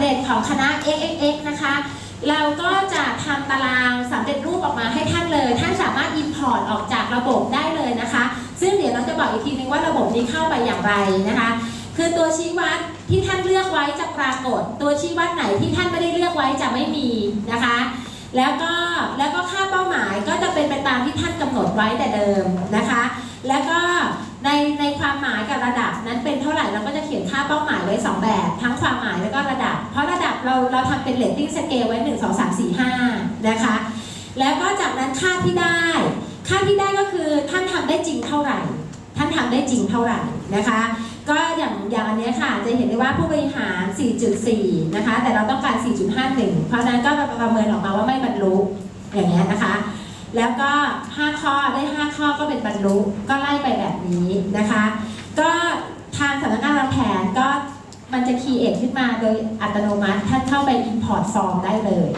เร็จของคณะ XXX นะคะ เราก็จะทำตารางสำเร็จรูปออกมาให้ท่านเลย ท่านสามารถ Import ออกจากระบบได้เลยนะคะ ซึ่งเดี๋ยวเราจะบอกอีกทีนึงว่าระบบนี้เข้าไปอย่างไรนะคะ คือตัวชี้วัดที่ท่านเลือกไว้จะปรากฏ ตัวชี้วัดไหนที่ท่านไม่ได้เลือกไว้จะไม่มีนะคะ แล้วก็แล้วก็ค่าเป้าหมายก็จะเป็นไปตามที่ท่านกำหนดไว้แต่เดิมนะคะ แล้วก็ในในความหมายกับระดับนั้นเป็นเท่าไหร่เราก็จะเขียนค่าเป้าหมายไว้ 2 แบบ ทั้งความหมายแล้วก็ระดับ เราเราทำเป็น rating scale ไว้ 1 2 3 4 5 นะคะ แล้วก็จากนั้นค่าที่ได้ ค่าที่ได้ก็คือท่านทำได้จริงเท่าไหร่ ท่านทำได้จริงเท่าไหร่นะคะ ก็อย่างอย่างอันนี้ค่ะจะเห็นได้ว่าผู้บริหาร 4.4 นะคะ แต่เราต้องการ 4.51 เพราะฉะนั้นก็ประเมินออกมาว่าไม่บรรลุอย่างเงี้ยนะคะแล้วก็ 5 ข้อได้ 5 ข้อก็เป็นบรรลุก็ไล่ไปแบบนี้นะคะ ก็ทางสำนักงานวางแผนก็ มันจะคีเอทขึ้นมาโดยอัตโนมัติท่านเข้าไป Import Form ได้เลย